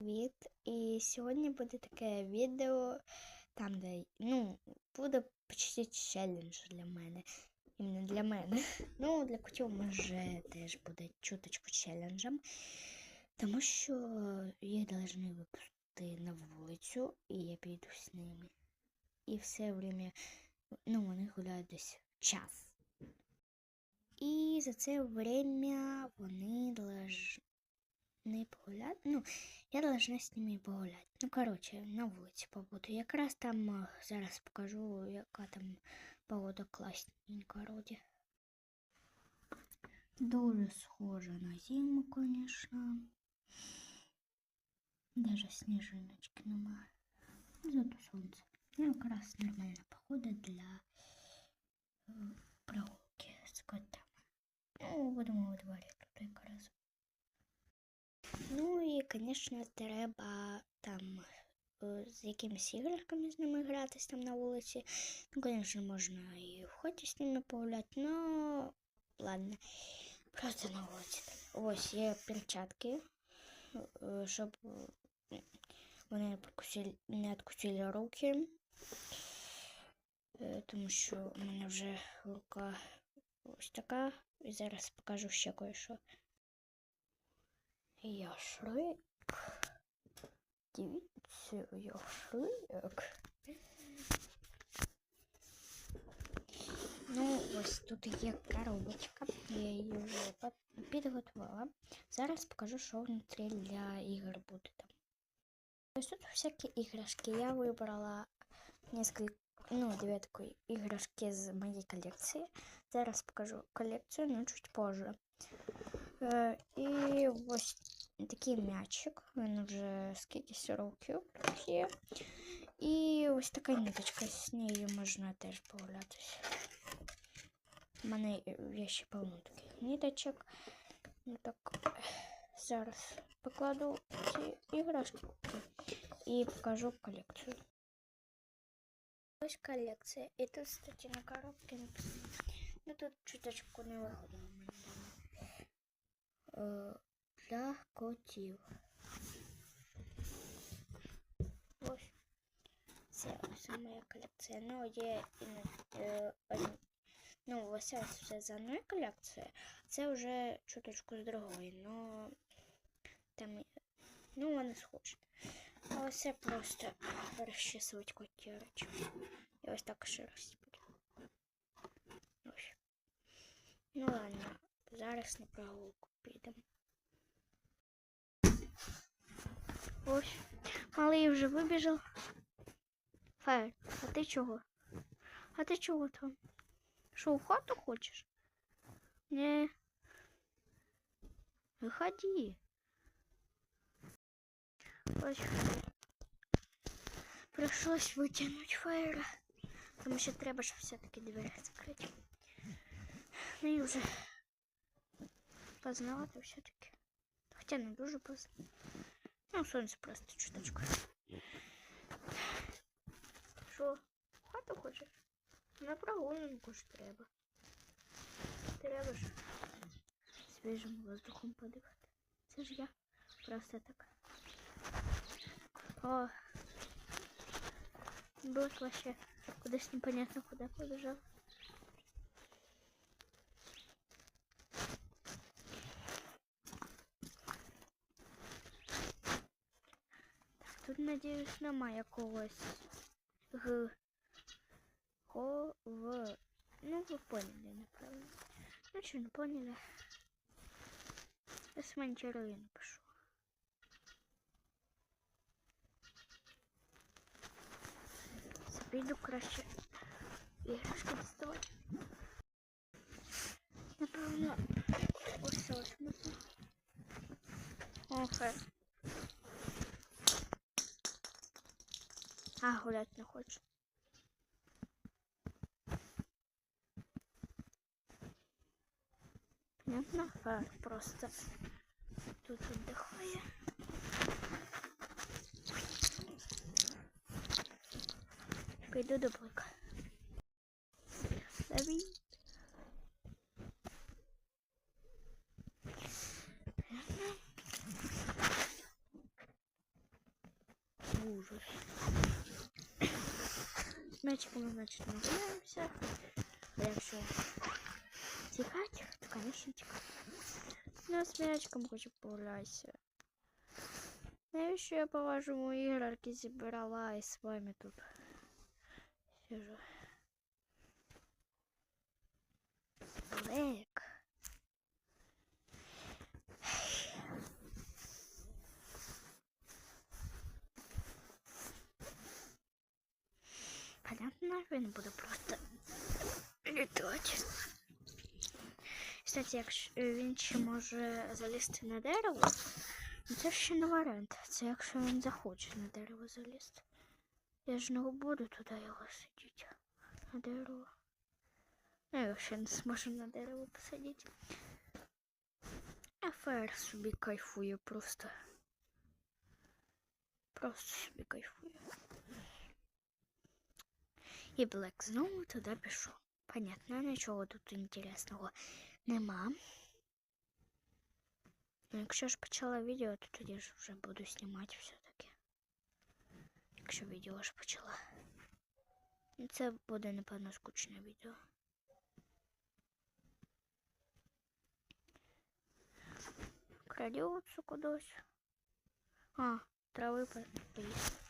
Привіт! І сьогодні буде таке відео, там, де ну, буде почти челендж для мене. Іменно для мене. Ну, для котів може теж буде чуточку челенджем. Тому що їх повинні випустити на вулицю, і я піду з ними. І все время, ну, вони гуляють десь час. І за це время вони должны не погуляти. Ну, я должна з ними погуляти. Ну, коротше, на вулиці побути. Якраз там а, зараз покажу, яка там погода класненька вроді. Дуже схожа на зиму, конечно. Даже сніжиночки немає. Зато сонце. Ну, якраз нормальна погода для е, прогулки з котами. Ну, будемо у дворі тут якраз. Ну і, звісно, треба там е, з якимись іграшками з ними гратись там на вулиці. Ну, звісно, можна і в ході з ними погуляти, но ладно. Просто на вулиці. Ось є перчатки, е, щоб е, вони не откусили руки. Тому що у мене вже рука ось така. І зараз покажу ще кое-що. Я Шрек. Дивіться, я Шрек. Ну, ось тут є коробочка. Я її вже по- підготувала. Зараз покажу, що внутрі для ігор буде там. Ось тут всякі іграшки. Я вибрала несколько, ну, две такої іграшки з моєї колекції. Зараз покажу колекцію, но чуть позже. Е, і ось такий м'ячик. Він вже скількись років тут є. І ось така ниточка, з нею можна теж погулятися. У мене є ще повно таких ниточок. Ну так, зараз покладу ці іграшки і покажу колекцію. Ось колекція. І тут, кстати, на коробці написано. Ну тут чуточку не виходило для котів. Ось. Це ось моя колекція. Ну, є і е, ну, ось ось все з одної колекції. Це вже чуточку з другої, но там, ну, вони схожі. А ось це просто розчесувати котірочку. І ось так шерсть буде. Ось. Ну ладно, зараз на прогулку підемо. Ось, малий вже вибіжав. Фаєр, а ти чого? А ти чого там? Що, в хату хочеш? Не. Виходи. Ось. Пришлось витягнути фаєра. Тому що треба ж все-таки двері закрити. Ну і вже поздновато все-таки. Хоча не дуже поздно. Ну, сонце просто чуточку. В хату хочеш? На прогулянку ж треба. Треба ж свіжим воздухом подихати. Це ж я просто так. О, бот вообще кудись непонятно куда побежал. надіюсь, немає якогось г. Хо в. Ну, ви поняли, направильно. Ну що, не поняли? Я смонтирую і напишу. Піду краще іграшки діставати. Напевно, ось ось можна. Окей. А, гулять не хочу. Понятно? А, просто тут отдыхаю. Пойду до блока. Лови. Ужас. З мячиком, значить, не гуляємося. А якщо тікати, то, конечно, тікати. Ну, з мячиком хочу погулятися. Навіщо я, по-вашому, іграшки зібрала і з вами тут сижу? Блек. Понятно, він буде просто літати. Кстати, якщо він ще може залізти на дерево, ну це ще не варіант. Це якщо він захоче на дерево залізти. Я ж не буду туди його сидіти. На дерево. Ну, я ще не зможу на дерево посадити. А фаєр собі кайфує просто. Просто собі кайфує. І Блек знову туди пішов. Понятно, нічого тут інтересного нема. Ну, якщо ж почала відео, то тоді ж вже буду знімати все-таки. Якщо відео ж почала. Ну, Це буде, напевно, скучне відео. Крадеться кудись. А, трави по- поїсти.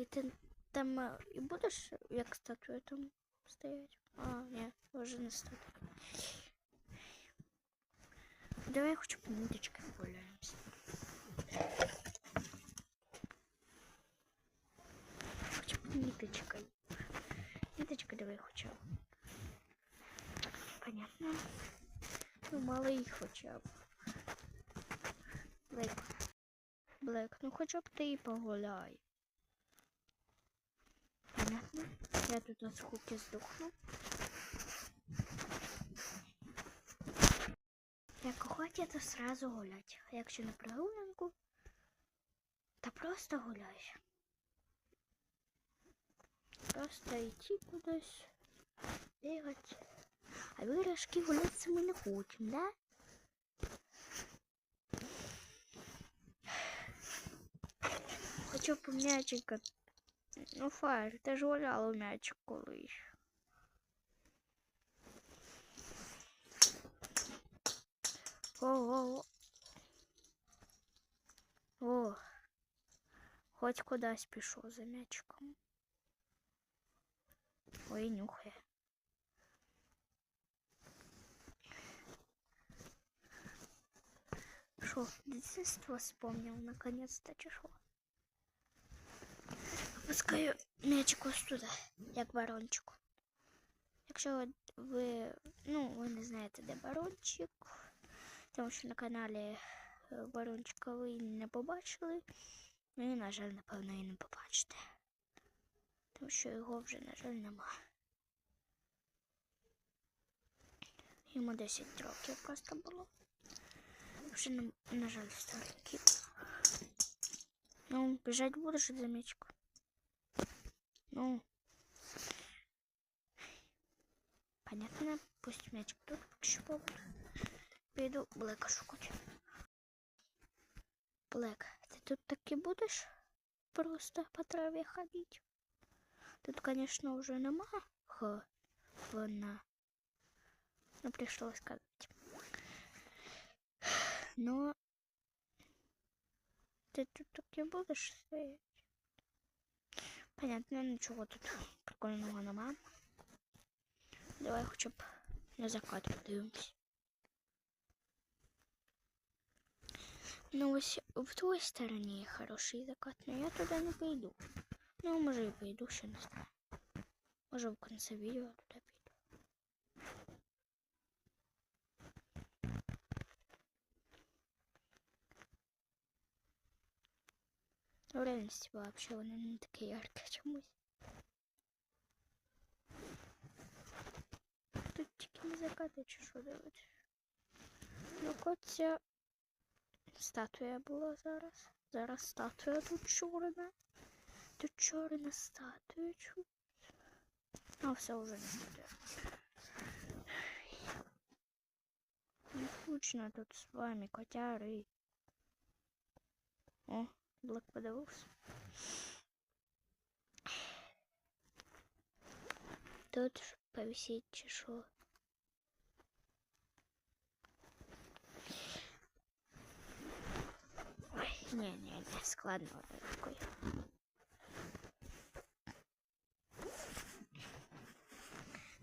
І ти там е, і будеш як статуя там стоять? А, ні, вже не статуя. Давай хоча б ниточкой погуляємося. Хоча б ниточкой. Ниточкой давай хоча. Понятно. Ну, малий хоча б. Блек. Блек, ну хоча б ти погуляй. Понятно? Я тут от скуки здохну. Як охоті, то сразу гулять. А якщо на прогулянку, то просто гуляй. Просто йти кудись, бігати. А вирішки гуляти ми не хочемо, да? Хочу по м'ячика. Ну, Фаєр, ти ж гуляла у м'ячик колись. О-о-о. О, хоч кудись пішов за м'ячиком. Ой, нюхає. Шо, дитинство вспомнил наконец-то чи шо? Пускаю м'ячик ось туди, як барончику. Якщо ви, ну, ви не знаєте, де барончик, тому що на каналі е, барончика ви не побачили, ну і, на жаль, напевно, і не побачите. Тому що його вже, на жаль, нема. Йому 10 років просто було. Вже, на, жаль, старенький. Ну, бежать будеш за мячиком? Ну. Понятно. Пусть мячик тут побуде. Піду Блека шукати. Блек, ти тут таки будеш просто по траві ходити? Тут, конечно, уже нема вона. Ну, пришлось сказать. Но ты тут таки будешь стоять? Понятно, нічого тут прикольного нема. Давай хоча б на закат подивимось. Ну ось в твоїй стороні хороший закат, но я туди не пойду. Ну, може і пойду, ще не знаю. Може в кінці відео туди піду. В реальности вообще воно не таке ярке чомусь. Тут тільки не закати що дивитися. Ну, коця статуя була зараз. Зараз статуя тут чорна. Тут чорна статуя чу. А все вже не статуя. Скучно тут з вами, котяри. О, блок подавився. Тут ж повисіть чи що? Ой, не, не, не, складно рукою.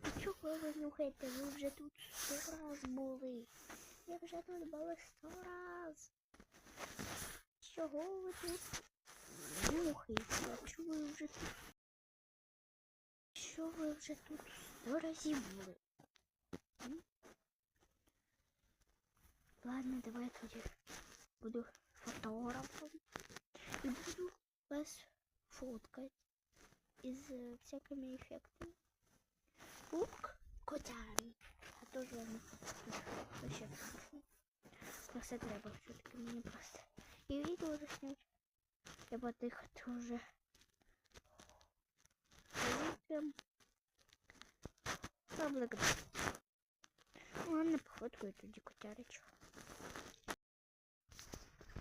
А чого ви нюхаєте? Ви вже тут сто раз були. Я вже тут була сто раз. Чого ви тут нюхаєте? А чого ви вже тут? Що ви вже тут сто разів були? Ладно, давай тоді буду фотографом і буду вас фоткать із е, всякими ефектами. Лук котями. А то ж вам вообще страшно. Просто треба все-таки мені просто. І відео заснять. Я потихати уже. Прям. Поблагодарю. Ладно, пофоткаю тоді котяричу.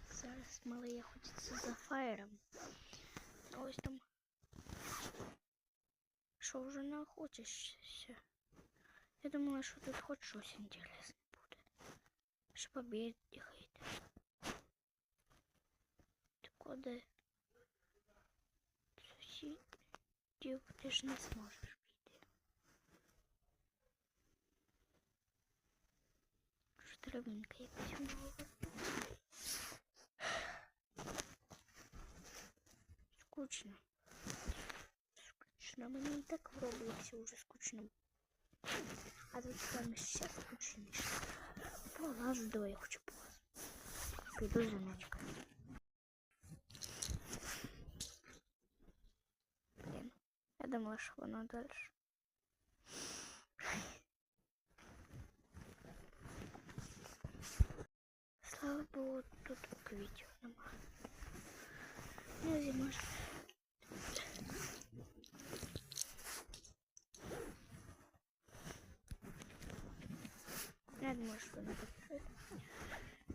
Зараз малий хочеться за фаєром. А Ось там. Що вже не хочеться. Я думала, що тут хоч щось інтересне буде. Що побігати. Ти Куди? Сусідів ти ж не зможеш травинка якась мова. Скучно. Скучно. Мені і так в Роблоксі уже скучно. А тут там ще скучніше. Полажу, давай я хочу полазу. Піду за ночкою. я думала, що воно далі. Слава Богу, тут квітів нема. Ну, зима ж. Я думаю, что надо писать.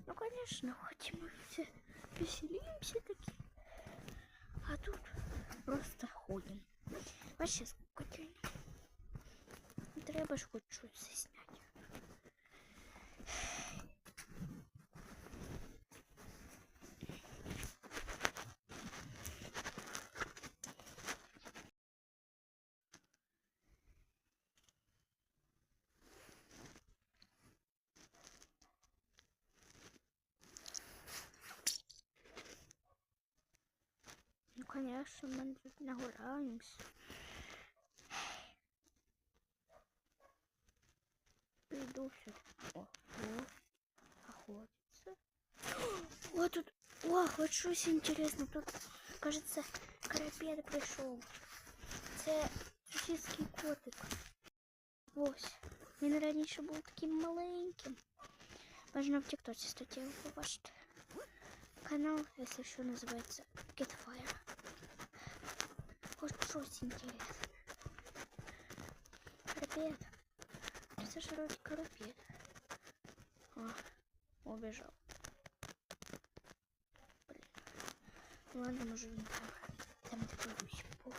Ну, конечно, хоть мы все веселимся такие. А тут просто ходим. Вообще скотина. Треба ж хоч щось засняти. Ну, конечно, мы нагуляемся. Приду все. О, о, охотится. О, тут, о, хоть щось интересно. Тут, кажется, карапет прийшов. Це сусідський котик. Ось. Він раніше був таким маленьким. Можна в тіктоці статті його побачити. Канал, если что, называется Catfire. Хоть что-то интересное. Карапет. Это же вроде карапет. О, убежал. Блин. Ладно, может он там. Там такой гусь пух.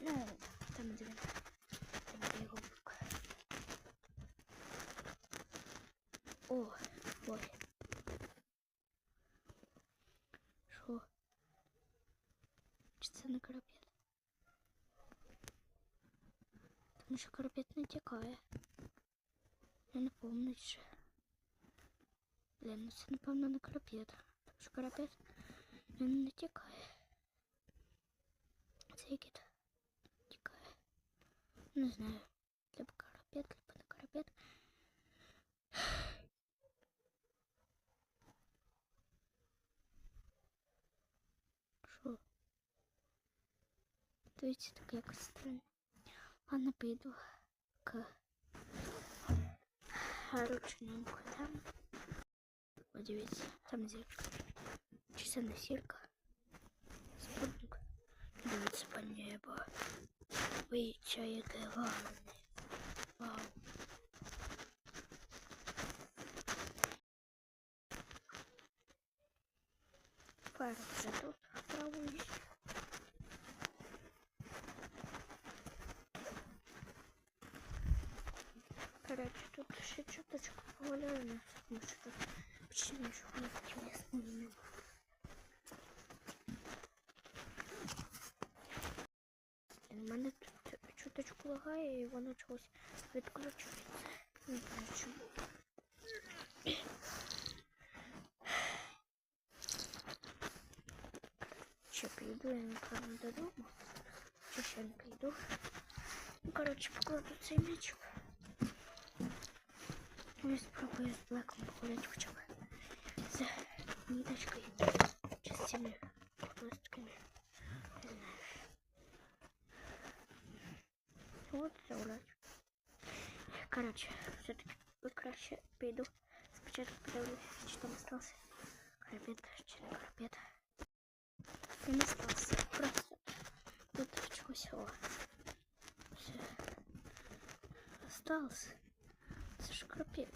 Ну, там где Там его бук. О? Чи це не карапет? Тому що карапет не тікає. Я не пам'ятаю ще. Блін, ну це напевно не карапет. Тому що карапет він не тікає. Це кіт тікає. Не знаю. Либо карапет, либо не карапет. Що? Дивіться, так якось странно. Ладно, піду к ручному там. Подивіться, там зірка. Чи це не зірка? Спутник. Дивіться по небу. Вича, яке гарне. Вау. Фаер вже тут травуюсь. Тут ще чуточку погуляю на тому що тут почти нічого не нема. У мене тут чуточку лагає і воно чогось відключується. Не знаю чому. Чи піду я напевно додому? Чи ще не піду? Ну, коротше, покладу цей м'ячик. Я спробую з Блеком погуляти хоча б ниточкой чи з. Не знаю. Вот загулять. Коротше, все-таки краще піду. Спочатку подивлюсь, чи там остался карапет, чи не карапет. Не остался. Просто тут чогось о. Все. Остался Это же карапет.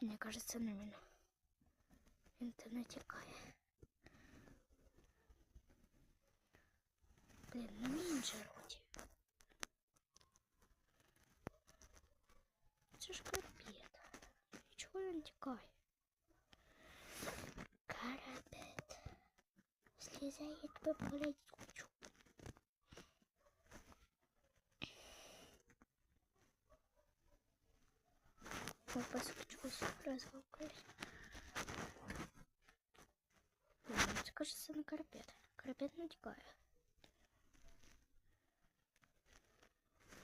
Мне кажется, на меня. В интернете кая. Блин, ну меньше вроде. Це ж карапет. І чого він тікає? Карапет. Слізає тебе болить скучусь, развалкаюсь. Це кажется на карапет. Карапет не тікає.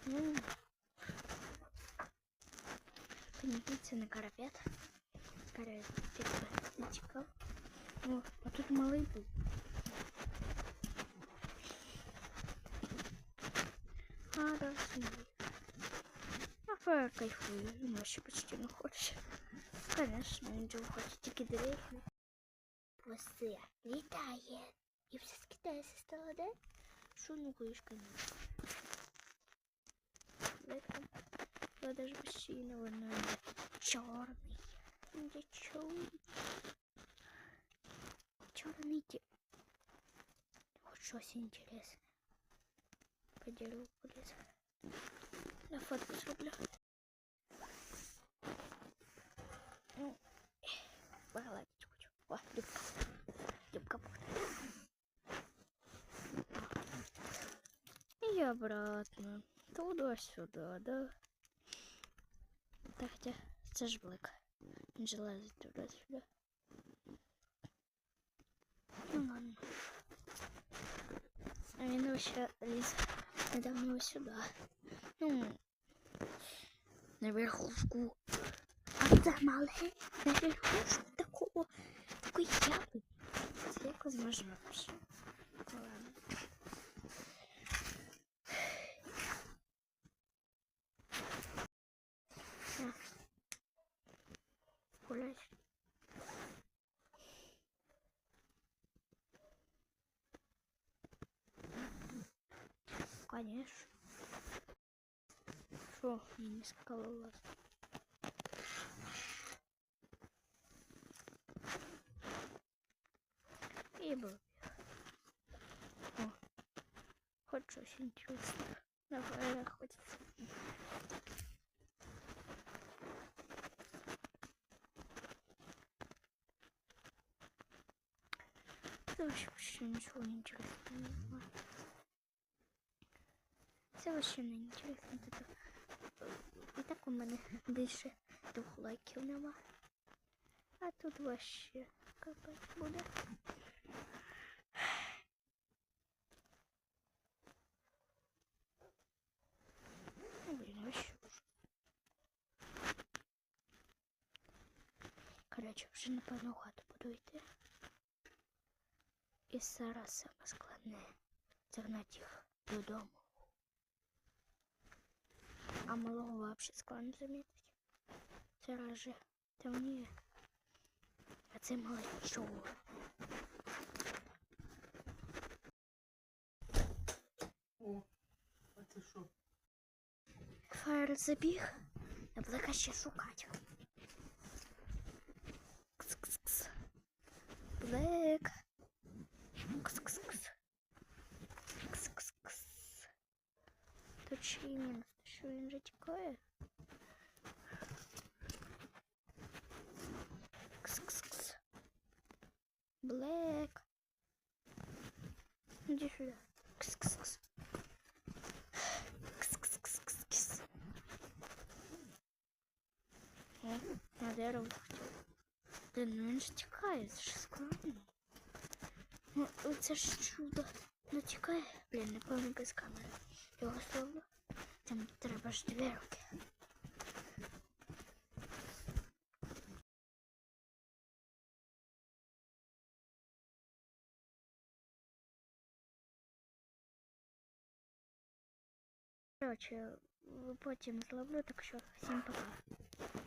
Ну, Поднимите на карапет. Карапет не тікав. О, а тут малий був. А, да, смотри. А фаер кайфує, він вообще почти не хоче. Конечно, він же хоче тільки дрейфнути. Осе літає. І все скидається стало, да? Шунукуєш, конечно. Летом. Я даже почти не видно. Черный. Где черный? Черный те. Вот что интересное. По дереву полез. На фотку зроблю. обратно. Туда-сюда, да? Та хотя це ж блик. Він же лазить туди-сюди. Ну ладно. А він вообще ліз недавно ось сюди. Ну, на верхушку. А це мале на верхушку такого, такої ями. Це якось можна вообще. Конечно. Что, я не скалолаз. И был. О, хоть что-то интересное. Давай охотиться. Це вообще ничего не интересно не знаю. Це вообще не интересно. Це так- І так у мене більше двох лайків нема. А тут вообще капець буде. Ну, блін, вообще уже. Короче, вже напевно в хату буду йти. І зараз саме складне загнати їх додому. малого вообще складно заметить. Це раже темніє. А це малечок. О, а це що? Фаєр забіг, а блека ще шукати. Кс-кс-кс. Блек. Кс-кс-кс. Кс-кс-кс. Точнее, тікає. Кс-кс-кс. Блэк. Иди сюда. Кс-кс-кс. Кс-кс-кс-кс-кс. О, на дерево хотів. Блін, ну він ж тікає, це ж складно. Ну, це ж чудо. Ну тікає. Блін, напевно без камери. Його слово. Там треба ж дві руки. Короче, потім зловлю, так що всім пока.